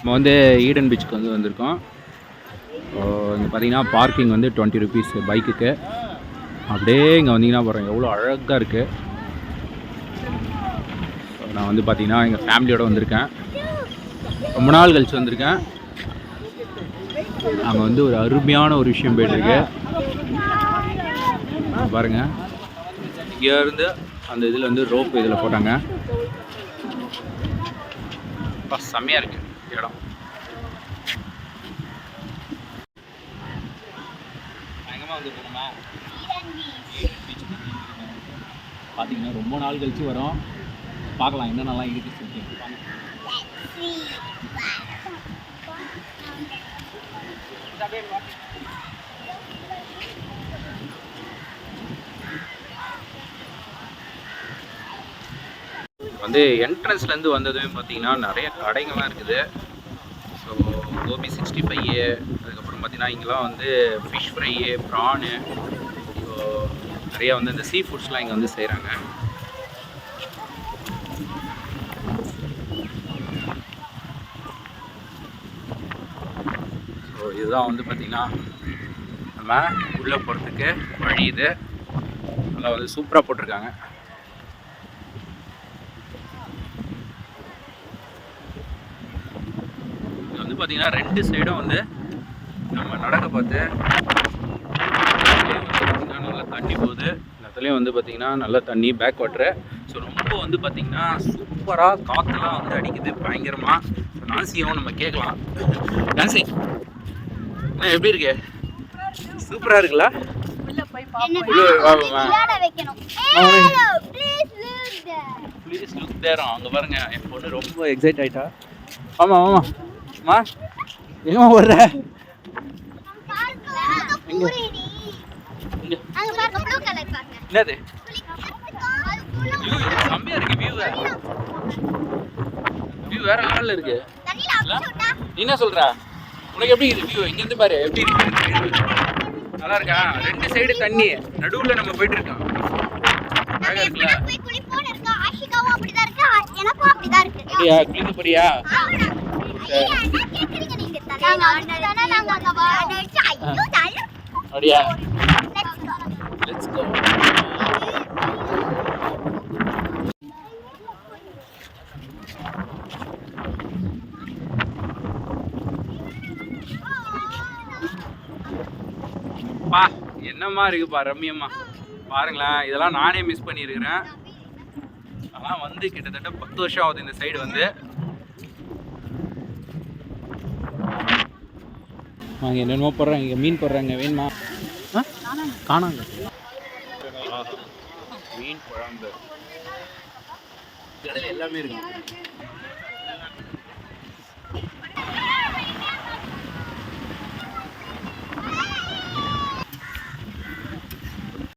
நம்ம வந்து ஈடன் பீச்சுக்கு வந்து வந்திருக்கோம். இங்கே பார்த்தீங்கன்னா பார்க்கிங் வந்து டுவெண்ட்டி ருபீஸ் பைக்குக்கு அப்படியே இங்கே வந்தீங்கன்னா பாருங்கள் எவ்வளோ அழகாக இருக்குது நான் வந்து பார்த்தீங்கன்னா எங்கள் ஃபேமிலியோடு வந்திருக்கேன். ரொம்ப நாள் கழிச்சு வந்திருக்கேன். அங்கே வந்து ஒரு அருமையான ஒரு விஷயம் போயிட்டுருக்கு. பாருங்க. இங்கேருந்து அந்த இதில் வந்து ரோப் இதில் போட்டாங்க. செம்மையாக இருக்குது இடம். வந்து போனோமா பார்த்தீங்கன்னா ரொம்ப நாள் கழிச்சு வரோம். பார்க்கலாம் என்னென்னலாம் இருக்கு சொல்லிட்டு. வந்து என்ட்ரன்ஸ்லேருந்து வந்ததுமே பார்த்தீங்கன்னா நிறைய கடைங்கள்லாம் இருக்குது. கோபி சிக்ஸ்டி ஃபைவ் அதுக்கப்புறம் பார்த்தீங்கன்னா இங்கெல்லாம் வந்து ஃபிஷ் ஃப்ரை ப்ரானு ஸோ வந்து இந்த சீ ஃபுட்ஸ்லாம் இங்கே வந்து செய்கிறாங்க ஸோ இதுதான் வந்து பார்த்திங்கன்னா நம்ம உள்ளே போகிறதுக்கு வழி இது. நல்லா வந்து சூப்பராக போட்டிருக்காங்க. வந்து பார்த்தீங்கன்னா ரெண்டு சைடும் வந்து நம்ம நடக்க பார்த்து நல்லா தண்ணி போகுது. இடத்துலையும் வந்து பார்த்தீங்கன்னா நல்லா தண்ணி பேக் வாட்டரு ஸோ ரொம்ப வந்து பார்த்தீங்கன்னா சூப்பராக காற்றுலாம் வந்து அடிக்குது பயங்கரமாக ஸோ நான்சியும் நம்ம கேட்கலாம். நான்சி என்ன எப்படி இருக்கு? சூப்பராக இருக்குல்ல. ப்ளீஸ் லுக் தேரம் அங்கே பாருங்க என் பொண்ணு ரொம்ப எக்ஸைட் ஆயிட்டா. ஆமாம் ஆமாம் blue color பாருங்க. என்னது? அது blue. வியூ இருக்கு வியூ வேற லெவல்ல இருக்கு. என்ன சொல்ற? உனக்கு எப்படி இருக்கு வியூ இங்க இருந்து பாரு எப்படி இருக்கு? நல்லா இருக்கா? ரெண்டு சைடு தண்ணி. நடுவுல நம்ம போயிட்டு இருக்கோம். அழகா இருக்குல்ல. ஆஷிகாவும் அப்படிதான் இருக்கு, எனக்கும் அப்படிதான் இருக்கு. அப்படியா? குளிக்க போறியா அப்படியா. லெட்ஸ் கோ பா என்னம்மா இருக்குப்பா ரம்யம்மா. பாருங்களேன் இதெல்லாம் நானே மிஸ் பண்ணியிருக்கிறேன். அதெல்லாம் வந்து கிட்டத்தட்ட பத்து வருஷம் ஆகுது இந்த சைடு வந்து. வாங்க என்னென்னமோ போடுறாங்க. இங்கே மீன் போடுறாங்க. வேணுமா? காணாங்க. மீன் குழம்பு. எல்லாமே இருக்கு.